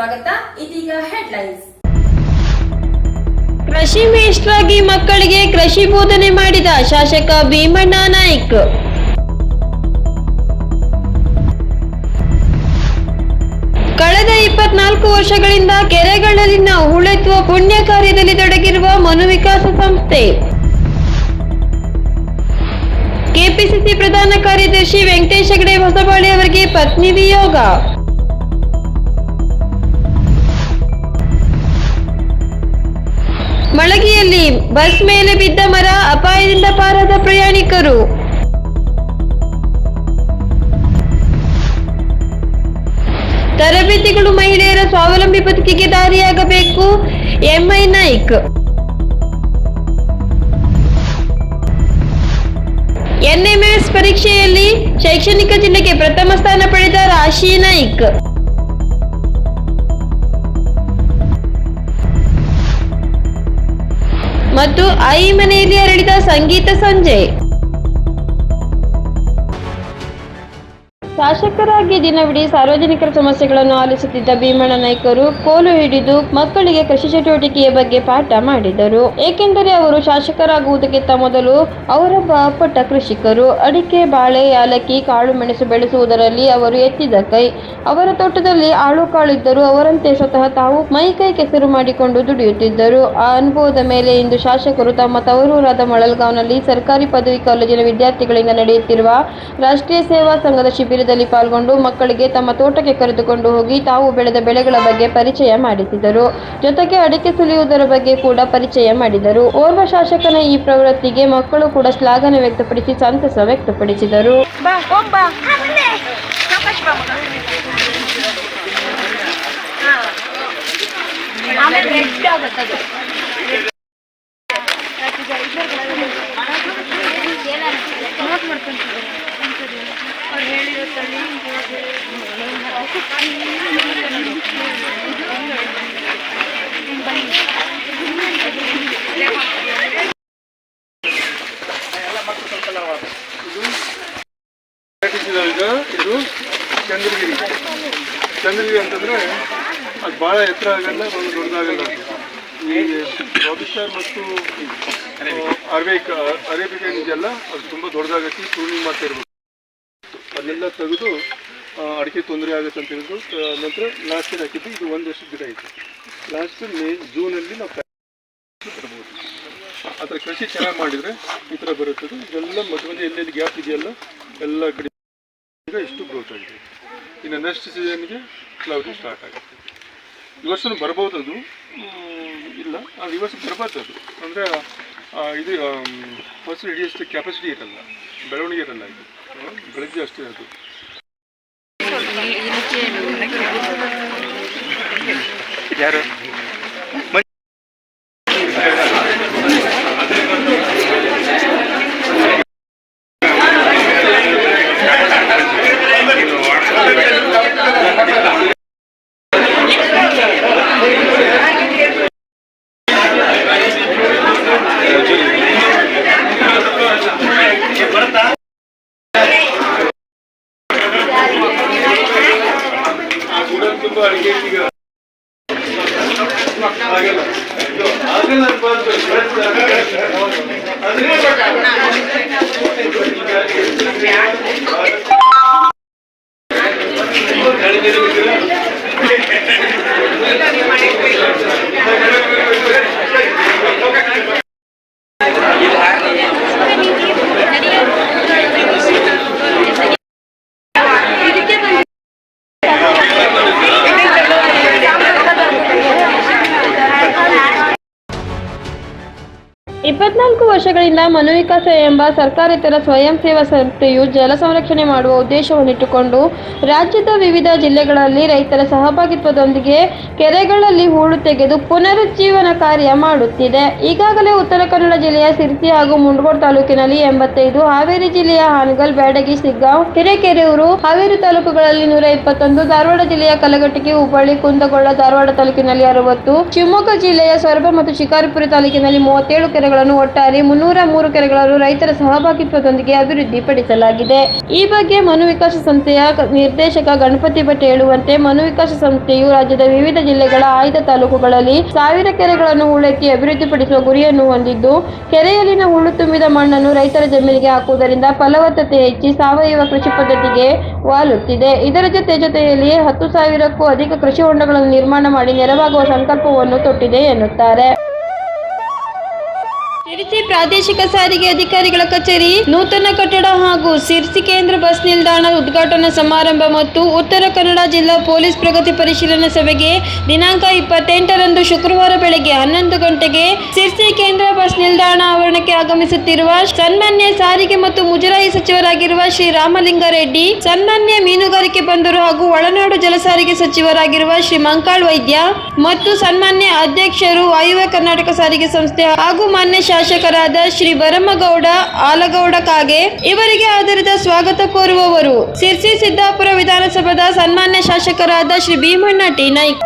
ಸ್ವಾಗತ. ಇದೀಗ ಹೆಡ್ಲೈನ್ಸ್ ಕೃಷಿ ಮೇಷ್ಟ್ರಾಗಿ ಮಕ್ಕಳಿಗೆ ಕೃಷಿ ಬೋಧನೆ ಮಾಡಿದ ಶಾಸಕ ಭೀಮಣ್ಣ ನಾಯ್ಕ್. ಕಳೆದ ಇಪ್ಪತ್ನಾಲ್ಕು ವರ್ಷಗಳಿಂದ ಕೆರೆಗಳಲ್ಲಿನ ಹೂಳೆತ್ತುವ ಪುಣ್ಯ ಕಾರ್ಯದಲ್ಲಿ ತೊಡಗಿರುವ ಮನುವಿಕಾಸ ಸಂಸ್ಥೆ. ಕೆಪಿಸಿಸಿ ಪ್ರಧಾನ ಕಾರ್ಯದರ್ಶಿ ವೆಂಕಟೇಶ್ ಹೆಗಡೆ ಹೊಸಬಾಳೆ ಅವರಿಗೆ ಪತ್ನಿ ವಿಯೋಗ ಮಳಗಿಯಲ್ಲಿ ಬಸ್ ಮೇಲೆ ಬಿದ್ದ ಮರ ಅಪಾಯದಿಂದ ಪಾರಾದ ಪ್ರಯಾಣಿಕರು. ತರಬೇತಿಗಳು ಮಹಿಳೆಯರ ಸ್ವಾವಲಂಬಿ ಬದುಕಿಗೆ ದಾರಿಯಾಗಬೇಕು, ಎಂಐ ನಾಯ್ಕ್. ಎನ್ಎಂಎಸ್ ಪರೀಕ್ಷೆಯಲ್ಲಿ ಶೈಕ್ಷಣಿಕ ಜಿಲ್ಲೆಗೆ ಪ್ರಥಮ ಸ್ಥಾನ ಪಡೆದ ರಾಶಿ ನಾಯ್ಕ್. ಮತ್ತು ಐ ಮನೆಯಲ್ಲಿ ಅರಳಿದ ಸಂಗೀತ ಸಂಜೆ ಶಾಸಕರಾಗಿ ದಿನವಿಡೀ ಸಾರ್ವಜನಿಕರ ಸಮಸ್ಯೆಗಳನ್ನು ಆಲಿಸುತ್ತಿದ್ದ ಭೀಮಣ್ಣ ನಾಯ್ಕರು ಕೋಲು ಹಿಡಿದು ಮಕ್ಕಳಿಗೆ ಕೃಷಿ ಚಟುವಟಿಕೆಯ ಬಗ್ಗೆ ಪಾಠ ಮಾಡಿದರು. ಏಕೆಂದರೆ ಅವರು ಶಾಸಕರಾಗುವುದಕ್ಕಿಂತ ಮೊದಲು ಅವರೊಬ್ಬ ಪಟ್ಟ ಕೃಷಿಕರು. ಅಡಿಕೆ, ಬಾಳೆ, ಯಾಲಕ್ಕಿ, ಕಾಳು, ಮೆಣಸು ಬೆಳೆಸುವುದರಲ್ಲಿ ಅವರು ಎತ್ತಿದ ಕೈ. ಅವರ ತೋಟದಲ್ಲಿ ಆಳು ಕಾಳಿದ್ದರು ಅವರಂತೆ ಸ್ವತಃ ತಾವು ಮೈ ಕೈ ಕೆಸರು ಮಾಡಿಕೊಂಡು ದುಡಿಯುತ್ತಿದ್ದರು. ಆ ಅನುಭವದ ಮೇಲೆ ಇಂದು ಶಾಸಕರು ತಮ್ಮ ತವರೂರಾದ ಮೊಳಲ್ಗಾಂವ್ನಲ್ಲಿ ಸರ್ಕಾರಿ ಪದವಿ ಕಾಲೇಜಿನ ವಿದ್ಯಾರ್ಥಿಗಳಿಂದ ನಡೆಯುತ್ತಿರುವ ರಾಷ್ಟ್ರೀಯ ಸೇವಾ ಸಂಘದ ಶಿಬಿರದಲ್ಲಿ ಪಾಲ್ಗೊಂಡು ಮಕ್ಕಳಿಗೆ ತಮ್ಮ ತೋಟಕ್ಕೆ ಕರೆದುಕೊಂಡು ಹೋಗಿ ತಾವು ಬೆಳೆದ ಬೆಳೆಗಳ ಬಗ್ಗೆ ಪರಿಚಯ ಮಾಡಿಸಿದರು. ಜೊತೆಗೆ ಅಡಿಕೆ ಸುಲಿಯುವುದರ ಬಗ್ಗೆ ಕೂಡ ಪರಿಚಯ ಮಾಡಿದರು. ಓರ್ವ ಶಾಸಕನ ಈ ಪ್ರವೃತ್ತಿಗೆ ಮಕ್ಕಳು ಕೂಡ ಶ್ಲಾಘನೆ ವ್ಯಕ್ತಪಡಿಸಿ ಸಂತಸ ವ್ಯಕ್ತಪಡಿಸಿದರು. ಈಗ ಚಂದ್ರಗಿರಿ ಅಂತಂದ್ರೆ ಅದು ಭಾಳ ಎತ್ತರ ಆಗಲ್ಲ ಒಂದು ದೊಡ್ಡದಾಗಲ್ಲ. ಈ ರಾಬಿಸ್ಟರ್ ಮತ್ತು ಅರೇಬಿಕ್ ಅರೇಬಿಕ್ ಏನಿದೆಯಲ್ಲ ಅದು ತುಂಬ ದೊಡ್ಡದಾಗತ್ತೆ ಟೂನಿಂಗ್ ಮಾಡ್ತಾ ಇರ್ಬೇಕು ಅದನ್ನೆಲ್ಲ ತೆಗೆದು ಅಡಿಕೆ ತೊಂದರೆ ಆಗುತ್ತೆ ಅಂತ ಹೇಳಿದ್ರು. ನಂತರ ಲಾಸ್ಟ್ ಇಯರ್ ಹಾಕಿದ್ದು? ಇದು ಒಂದು ವರ್ಷದ ಗಿಡ ಇತ್ತು. ಲಾಸ್ಟ್ ಮೇ ಜೂನಲ್ಲಿ ನಾವು ತರ್ಬೋದು ಆ ಥರ ಕೃಷಿ ಚೆನ್ನಾಗಿ ಮಾಡಿದರೆ ಈ ಥರ ಬರುತ್ತದೆ. ಇದೆಲ್ಲ ಮಧ್ಯ ಮಧ್ಯೆ ಎಲ್ಲೆಲ್ಲಿ ಗ್ಯಾಪ್ ಇದೆಯಲ್ಲ ಎಲ್ಲ ಕಡೆ ಈಗ ಇಷ್ಟು ಗ್ರೋತ್ ಆಗಿದೆ. ಇನ್ನು ನೆಕ್ಸ್ಟ್ ಸೀಸನ್ಗೆ ಕ್ಲೌಡಿ ಸ್ಟಾರ್ಟ್ ಆಗುತ್ತೆ. ಈ ವರ್ಷನೂ ಬರ್ಬೋದು ಅದು. ಇಲ್ಲ. ಅದು ಈ ವರ್ಷ ಬರಬಾರ್ದು ಅದು. ಅಂದರೆ ಇದು ಫಸ್ಟ್ ಹಿಡಿಯೋಷ್ಟು ಕೆಪಾಸಿಟಿ ಇರಲ್ಲ. ಬೆಳವಣಿಗೆ ಇರಲ್ಲ ಇದು. ಬೆಳಗ್ಗೆ ಅಷ್ಟೇ ಅದು. ಯಾರು? ಆಗಲ್ಲ ಇಪ್ಪತ್ನಾಲ್ಕು ವರ್ಷಗಳಿಂದ ಮನೋವಿಕಾಸ ಎಂಬ ಸರ್ಕಾರೇತರ ಸ್ವಯಂ ಸೇವಾ ಸಂಸ್ಥೆಯು ಜಲ ಸಂರಕ್ಷಣೆ ಮಾಡುವ ಉದ್ದೇಶವನ್ನಿಟ್ಟುಕೊಂಡು ರಾಜ್ಯದ ವಿವಿಧ ಜಿಲ್ಲೆಗಳಲ್ಲಿ ರೈತರ ಸಹಭಾಗಿತ್ವದೊಂದಿಗೆ ಕೆರೆಗಳಲ್ಲಿ ಹೂಳು ತೆಗೆದು ಪುನರುಜ್ಜೀವನ ಕಾರ್ಯ ಮಾಡುತ್ತಿದೆ. ಈಗಾಗಲೇ ಉತ್ತರ ಕನ್ನಡ ಜಿಲ್ಲೆಯ ಸಿರ್ಸಿ ಹಾಗೂ ಮುಂಡಗೋಡ್ ತಾಲೂಕಿನಲ್ಲಿ ಎಂಬತ್ತೈದು, ಹಾವೇರಿ ಜಿಲ್ಲೆಯ ಹಾನಗಲ್, ಬ್ಯಾಡಗಿ, ಸಿಗ್ಗಾಂವ್ ಹಿರೇಕೆರೂರು ಹಾವೇರಿ ತಾಲೂಕುಗಳಲ್ಲಿ ನೂರ ಇಪ್ಪತ್ತೊಂದು, ಧಾರವಾಡ ಜಿಲ್ಲೆಯ ಕಲಘಟಗಿ ಹುಬ್ಬಳ್ಳಿ, ಕುಂದಗೋಳ, ಧಾರವಾಡ ತಾಲೂಕಿನಲ್ಲಿ ಅರವತ್ತು, ಶಿವಮೊಗ್ಗ ಜಿಲ್ಲೆಯ ಸೊರಬ ಮತ್ತು ಶಿಕಾರಿಪುರ ತಾಲೂಕಿನಲ್ಲಿ ಮೂವತ್ತೇಳು ಕೆರೆಗಳನ್ನು ಒಟ್ಟಾರೆ ಮುನ್ನೂರ ಮೂರು ಕೆರೆಗಳನ್ನು ರೈತರ ಸಹಭಾಗಿತ್ವದೊಂದಿಗೆ ಅಭಿವೃದ್ಧಿಪಡಿಸಲಾಗಿದೆ. ಈ ಬಗ್ಗೆ ಮನು ವಿಕಾಸ ಸಂಸ್ಥೆಯ ನಿರ್ದೇಶಕ ಗಣಪತಿ ಭಟ್ ಹೇಳುವಂತೆ ಮನು ವಿಕಾಸ ಸಂಸ್ಥೆಯು ರಾಜ್ಯದ ವಿವಿಧ ಜಿಲ್ಲೆಗಳ ಆಯ್ದ ತಾಲೂಕುಗಳಲ್ಲಿ ಸಾವಿರ ಕೆರೆಗಳನ್ನು ಹೂಳೆತ್ತಿ ಅಭಿವೃದ್ಧಿಪಡಿಸುವ ಗುರಿಯನ್ನು ಹೊಂದಿದ್ದು, ಕೆರೆಯಲ್ಲಿನ ಹುಳು ತುಂಬಿದ ಮಣ್ಣನ್ನು ರೈತರ ಜಮೀನಿಗೆ ಹಾಕುವುದರಿಂದ ಫಲವತ್ತತೆ ಹೆಚ್ಚಿ ಸಾವಯವ ಕೃಷಿ ಪದ್ಧತಿಗೆ ವಾಲುತ್ತಿದೆ. ಇದರ ಜೊತೆ ಜೊತೆಯಲ್ಲಿ ಹತ್ತು ಸಾವಿರಕ್ಕೂ ಅಧಿಕ ಕೃಷಿ ಹೊಂಡಗಳನ್ನು ನಿರ್ಮಾಣ ಮಾಡಿ ನೆರವಾಗುವ ಸಂಕಲ್ಪವನ್ನು ತೊಟ್ಟಿದೆ ಎನ್ನುತ್ತಾರೆ. ಸಿರಿಸಿ ಪ್ರಾದೇಶಿಕ ಸಾರಿಗೆ ಅಧಿಕಾರಿಗಳ ಕಚೇರಿ, ನೂತನ ಕಟ್ಟಡ ಹಾಗೂ ಸಿರ್ಸಿ ಕೇಂದ್ರ ಬಸ್ ನಿಲ್ದಾಣ ಉದ್ಘಾಟನಾ ಸಮಾರಂಭ ಮತ್ತು ಉತ್ತರ ಕನ್ನಡ ಜಿಲ್ಲಾ ಪೊಲೀಸ್ ಪ್ರಗತಿ ಪರಿಶೀಲನಾ ಸಭೆಗೆ ದಿನಾಂಕ ಇಪ್ಪತ್ತೆಂಟರಂದು ಶುಕ್ರವಾರ ಬೆಳಗ್ಗೆ ಹನ್ನೊಂದು ಗಂಟೆಗೆ ಸಿರ್ಸಿ ಕೇಂದ್ರ ಬಸ್ ನಿಲ್ದಾಣ ಆವರಣಕ್ಕೆ ಆಗಮಿಸುತ್ತಿರುವ ಸನ್ಮಾನ್ಯ ಸಾರಿಗೆ ಮತ್ತು ಮುಜರಾಯಿ ಸಚಿವರಾಗಿರುವ ಶ್ರೀ ರಾಮಲಿಂಗಾರೆಡ್ಡಿ, ಸನ್ಮಾನ್ಯ ಮೀನುಗಾರಿಕೆ ಬಂದರು ಹಾಗೂ ಒಳನಾಡು ಜಲಸಾರಿಗೆ ಸಚಿವರಾಗಿರುವ ಶ್ರೀ ಮಂಕಾಳ್ ವೈದ್ಯ ಮತ್ತು ಸನ್ಮಾನ್ಯ ಅಧ್ಯಕ್ಷರು ವಾಯುವ್ಯ ಕರ್ನಾಟಕ ಸಾರಿಗೆ ಸಂಸ್ಥೆ ಹಾಗೂ ಮಾನ್ಯ ಶಾಸಕರಾದ ಶ್ರೀ ಭರಮಗೌಡ ಆಲಗೌಡ ಕಾಗೆ ಇವರಿಗೆ ಆಧಾರಿತ ಸ್ವಾಗತ ಕೋರುವವರು. ಸಿರ್ಸಿ ಸಿದ್ದಾಪುರ ವಿಧಾನಸಭಾದ ಸನ್ಮಾನ್ಯ ಶಾಸಕರಾದ ಶ್ರೀ ಭೀಮಣ್ಣ ಟಿ. ನಾಯ್ಕ್.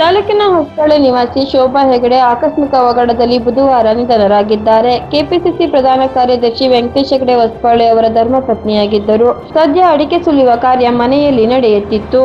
ತಾಲೂಕಿನ ಹೊಸಳ್ಳಿ ನಿವಾಸಿ ಶೋಭಾ ಹೆಗಡೆ ಆಕಸ್ಮಿಕ ಅವಘಡದಲ್ಲಿ ಬುಧವಾರ ನಿಧನರಾಗಿದ್ದಾರೆ. ಕೆಪಿಸಿಸಿ ಪ್ರಧಾನ ಕಾರ್ಯದರ್ಶಿ ವೆಂಕಟೇಶ್ ಹೆಗಡೆ ಹೊಸಪಾಳೆ ಅವರ ಧರ್ಮಪತ್ನಿಯಾಗಿದ್ದರು ಸದ್ಯ ಅಡಿಕೆ ಸುಲಿಯುವ ಕಾರ್ಯ ಮನೆಯಲ್ಲಿ ನಡೆಯುತ್ತಿತ್ತು.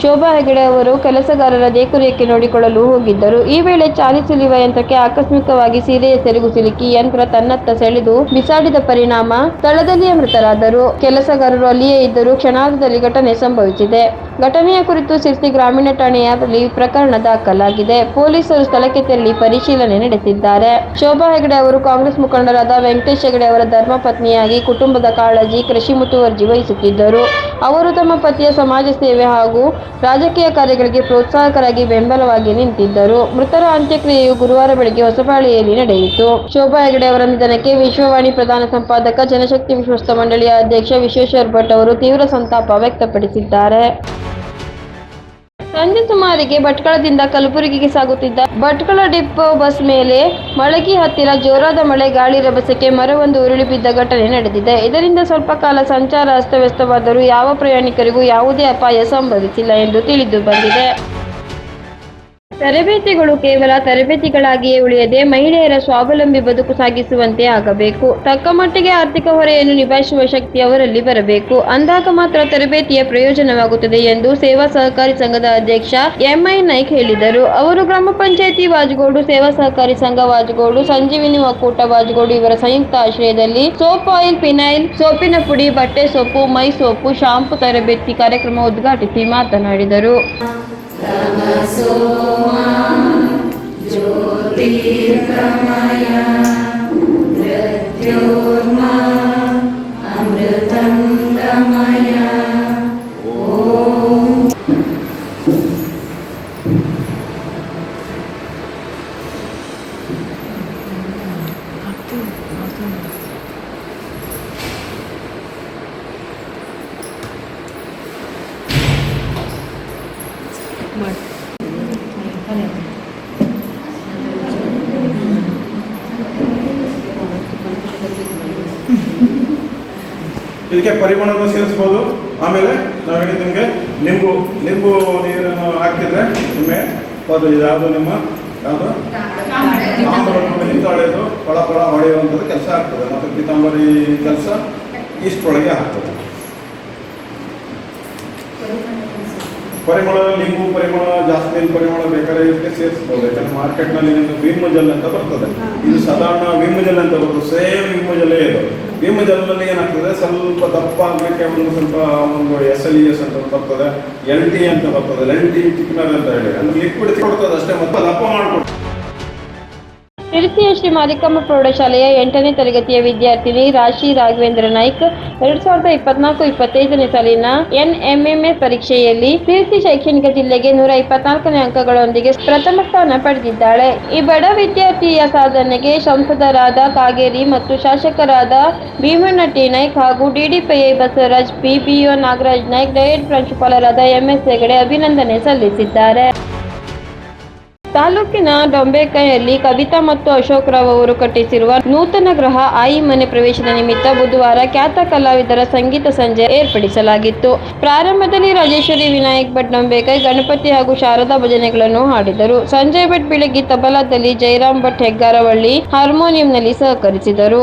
ಶೋಭಾ ಹೆಗಡೆ ಅವರು ಕೆಲಸಗಾರರ ದೇಕುರಿಯಕ್ಕೆ ನೋಡಿಕೊಳ್ಳಲು ಹೋಗಿದ್ದರು. ಈ ವೇಳೆ ಚಾಲಿ ಸುಲಿಯುವ ಯಂತ್ರಕ್ಕೆ ಆಕಸ್ಮಿಕವಾಗಿ ಸೀರೆಯ ಸೆರಗು ಸಿಲುಕಿ ಯಂತ್ರ ತನ್ನತ್ತ ಸೆಳೆದು ಬಿಸಾಡಿದ ಪರಿಣಾಮ ಸ್ಥಳದಲ್ಲಿಯೇ ಮೃತರಾದರು. ಕೆಲಸಗಾರರು ಅಲ್ಲಿಯೇ ಇದ್ದರೂ ಕ್ಷಣಾರ್ಧದಲ್ಲಿ ಘಟನೆ ಸಂಭವಿಸಿದೆ. ಘಟನೆಯ ಕುರಿತು ಸಿರ್ಸಿ ಗ್ರಾಮೀಣ ಠಾಣೆಯಲ್ಲಿ ಪ್ರಕರಣ ದಾಖಲಾಗಿದೆ. ಪೊಲೀಸರು ಸ್ಥಳಕ್ಕೆ ತೆರಳಿ ಪರಿಶೀಲನೆ ನಡೆಸಿದ್ದಾರೆ. ಶೋಭಾ ಹೆಗಡೆ ಅವರು ಕಾಂಗ್ರೆಸ್ ಮುಖಂಡರಾದ ವೆಂಕಟೇಶ್ ಹೆಗಡೆ ಅವರ ಧರ್ಮಪತ್ನಿಯಾಗಿ ಕುಟುಂಬದ ಕಾಳಜಿ, ಕೃಷಿ ಮುತುವರ್ಜಿ ವಹಿಸುತ್ತಿದ್ದರು. ಅವರು ತಮ್ಮ ಪತಿಯ ಸಮಾಜ ಸೇವೆ ಹಾಗೂ ರಾಜಕೀಯ ಕಾರ್ಯಗಳಿಗೆ ಪ್ರೋತ್ಸಾಹಕರಾಗಿ ಬೆಂಬಲವಾಗಿ ನಿಂತಿದ್ದರು. ಮೃತರ ಅಂತ್ಯಕ್ರಿಯೆಯು ಗುರುವಾರ ಬೆಳಗ್ಗೆ ಹೊಸಪಾಳಿಯಲ್ಲಿ ನಡೆಯಿತು. ಶೋಭಾ ಹೆಗಡೆ ಅವರ ನಿಧನಕ್ಕೆ ವಿಶ್ವವಾಣಿ ಪ್ರಧಾನ ಸಂಪಾದಕ, ಜನಶಕ್ತಿ ವಿಶ್ವಸ್ತ ಮಂಡಳಿಯ ಅಧ್ಯಕ್ಷ ವಿಶ್ವೇಶ್ವರ್ ಭಟ್ ಅವರು ತೀವ್ರ ಸಂತಾಪ ವ್ಯಕ್ತಪಡಿಸಿದ್ದಾರೆ. ಸಂಜೆ ಸುಮಾರಿಗೆ ಭಟ್ಕಳದಿಂದ ಕಲಬುರಗಿಗೆ ಸಾಗುತ್ತಿದ್ದ ಭಟ್ಕಳ ಡಿಪೋ ಬಸ್ ಮೇಲೆ ಮಳಗಿ ಹತ್ತಿರ ಜೋರಾದ ಮಳೆ, ಗಾಳಿ ರಭಸಕ್ಕೆ ಮರವೊಂದು ಉರುಳಿ ಬಿದ್ದ ಘಟನೆ ನಡೆದಿದೆ. ಇದರಿಂದ ಸ್ವಲ್ಪ ಕಾಲ ಸಂಚಾರ ಅಸ್ತವ್ಯಸ್ತವಾದರೂ ಯಾವ ಪ್ರಯಾಣಿಕರಿಗೂ ಯಾವುದೇ ಅಪಾಯ ಸಂಭವಿಸಿಲ್ಲ ಎಂದು ತಿಳಿದು ಬಂದಿದೆ. ತರಬೇತಿಗಳು ಕೇವಲ ತರಬೇತಿಗಳಾಗಿಯೇ ಉಳಿಯದೆ ಮಹಿಳೆಯರ ಸ್ವಾವಲಂಬಿ ಬದುಕು ಸಾಗಿಸುವಂತೆ ಆಗಬೇಕು. ತಕ್ಕ ಮಟ್ಟಿಗೆ ಆರ್ಥಿಕ ಹೊರೆಯನ್ನು ನಿಭಾಯಿಸುವ ಶಕ್ತಿ ಅವರಲ್ಲಿ ಬರಬೇಕು. ಅಂದಾಗ ಮಾತ್ರ ತರಬೇತಿಯ ಪ್ರಯೋಜನವಾಗುತ್ತದೆ ಎಂದು ಸೇವಾ ಸಹಕಾರಿ ಸಂಘದ ಅಧ್ಯಕ್ಷ ಎಂಐ ನಾಯ್ಕ್ ಹೇಳಿದರು. ಅವರು ಗ್ರಾಮ ಪಂಚಾಯಿತಿ ವಾಜಗೋಡು, ಸೇವಾ ಸಹಕಾರಿ ಸಂಘ ವಾಜಗೋಡು, ಸಂಜೀವಿನಿ ಒಕ್ಕೂಟ ವಾಜಗೋಡು ಇವರ ಸಂಯುಕ್ತ ಆಶ್ರಯದಲ್ಲಿ ಸೋಪ್ ಆಯಿಲ್, ಫಿನೈಲ್, ಸೋಪಿನ ಪುಡಿ, ಬಟ್ಟೆ ಸೋಪು, ಮೈ ಸೋಪು, ಶಾಂಪು ತರಬೇತಿ ಕಾರ್ಯಕ್ರಮ ಉದ್ಘಾಟಿಸಿ ಮಾತನಾಡಿದರು. ಇದಕ್ಕೆ ಪರಿಮಳವನ್ನು ಸೇರಿಸ್ಬೋದು. ಆಮೇಲೆ ನಾವು ಹೇಳಿದಂಗೆ ನಿಂಬು ನಿಂಬು ನೀರನ್ನು ಹಾಕಿದ್ರೆ ನಿಮಗೆ ಅದು ಯಾವುದು ನಿಮ್ಮ ಯಾವುದು? ತಾಮ್ರವನ್ನು ಪಳ ಫಳ ಹೊಡೆಯುವಂಥದ್ದು ಕೆಲಸ ಆಗ್ತದೆ. ಮತ್ತು ಪೀತಾಂಬರಿ ಕೆಲಸ ಇಷ್ಟರೊಳಗೆ ಆಗ್ತದೆ. ಪರಿಮಳ ಲಿಂಬು ಪರಿಮಳ ಜಾಸ್ಮಿನ್ ಪರಿಮಳ ಬೇಕಾದ್ರೆ ಇದಕ್ಕೆ ಸೇರಿಸ್ಬೋದು. ಯಾಕಂದ್ರೆ ಮಾರ್ಕೆಟ್ನಲ್ಲಿ ನಿಮ್ಗೆ ವಿಮ್ ಜೆಲ್ ಅಂತ ಬರ್ತದೆ. ಇದು ಸಾಧಾರಣ ವಿಮ್ ಜೆಲ್ ಅಂತ ಬರ್ತದೆ. ಸೇಮ್ ವಿಮ್ ಜೆಲ್ಲೇ ಇದು. ವಿಮ್ ಜೆಲ್ನಲ್ಲಿ ಏನಾಗ್ತದೆ? ಸ್ವಲ್ಪ ದಪ್ಪ ಆಗಲಿಕ್ಕೆ ಒಂದು ಸ್ವಲ್ಪ ಒಂದು ಎಸ್ ಎಲ್ ಇ ಎಸ್ ಅಂತ ಬರ್ತದೆ. ಎಲ್ ಟಿ ಅಂತ ಬರ್ತದೆ. ಎಲ್ ಟಿ ಚಿಕ್ನರ್ ಅಂತ ಹೇಳಿ. ಅಂದ್ರೆ ಲಿಕ್ವಿಡ್ ಕೊಡ್ತದೆ ಅಷ್ಟೇ ಮತ್ತೆ ದಪ್ಪ ಮಾಡ್ಕೊಡ್ತದೆ. ತಿರುಚಿಯ ಶ್ರೀ ಮಾರಿಕಮ್ಮ ಪ್ರೌಢಶಾಲೆಯ ಎಂಟನೇ ತರಗತಿಯ ವಿದ್ಯಾರ್ಥಿನಿ ರಾಶಿ ರಾಘವೇಂದ್ರ ನಾಯ್ಕ್, ಎರಡ್ ಸಾವಿರದ ಇಪ್ಪತ್ನಾಲ್ಕು ಇಪ್ಪತ್ತೈದನೇ ಸಾಲಿನ ಎನ್ಎಂಎಂಎಸ್ ಪರೀಕ್ಷೆಯಲ್ಲಿ ಶಿರಸಿ ಶೈಕ್ಷಣಿಕ ಜಿಲ್ಲೆಗೆ ನೂರ ಇಪ್ಪತ್ನಾಲ್ಕನೇ ಅಂಕಗಳೊಂದಿಗೆ ಪ್ರಥಮ ಸ್ಥಾನ ಪಡೆದಿದ್ದಾಳೆ. ಈ ಬಡ ವಿದ್ಯಾರ್ಥಿಯ ಸಾಧನೆಗೆ ಸಂಸದರಾದ ಕಾಗೇರಿ ಮತ್ತು ಶಾಸಕರಾದ ಭೀಮಣ್ಣ ಟಿ ನಾಯ್ಕ್ ಹಾಗೂ DDPI Basavaraj, P BO Nagaraj Naik DIET ಪ್ರಾಂಶುಪಾಲರಾದ ಎಂಎಸ್ ಹೆಗಡೆ ಅಭಿನಂದನೆ ಸಲ್ಲಿಸಿದ್ದಾರೆ. ತಾಲೂಕಿನ ಡೊಂಬೇಕೈಯಲ್ಲಿ ಕವಿತಾ ಮತ್ತು ಅಶೋಕ್ ರಾವ್ ಅವರು ಕಟ್ಟಿಸಿರುವ ನೂತನ ಗೃಹ ಆಯಿ ಮನೆ ಪ್ರವೇಶದ ನಿಮಿತ್ತ ಬುಧವಾರ ಖ್ಯಾತ ಕಲಾವಿದರ ಸಂಗೀತ ಸಂಜೆ ಏರ್ಪಡಿಸಲಾಗಿತ್ತು. ಪ್ರಾರಂಭದಲ್ಲಿ ರಾಜೇಶ್ವರಿ ವಿನಾಯಕ್ ಭಟ್ ಡೊಂಬೆಕೈ, ಗಣಪತಿ ಹಾಗೂ ಶಾರದಾ ಭಜನೆಗಳನ್ನು ಹಾಡಿದರು. ಸಂಜಯ್ ಭಟ್ ಬೆಳಗ್ಗೆ ತಬಲಾದಲ್ಲಿ ಜಯರಾಮ್ ಭಟ್ ಹೆಗ್ಗಾರವಳ್ಳಿ ಹಾರ್ಮೋನಿಯಂನಲ್ಲಿ ಸಹಕರಿಸಿದರು.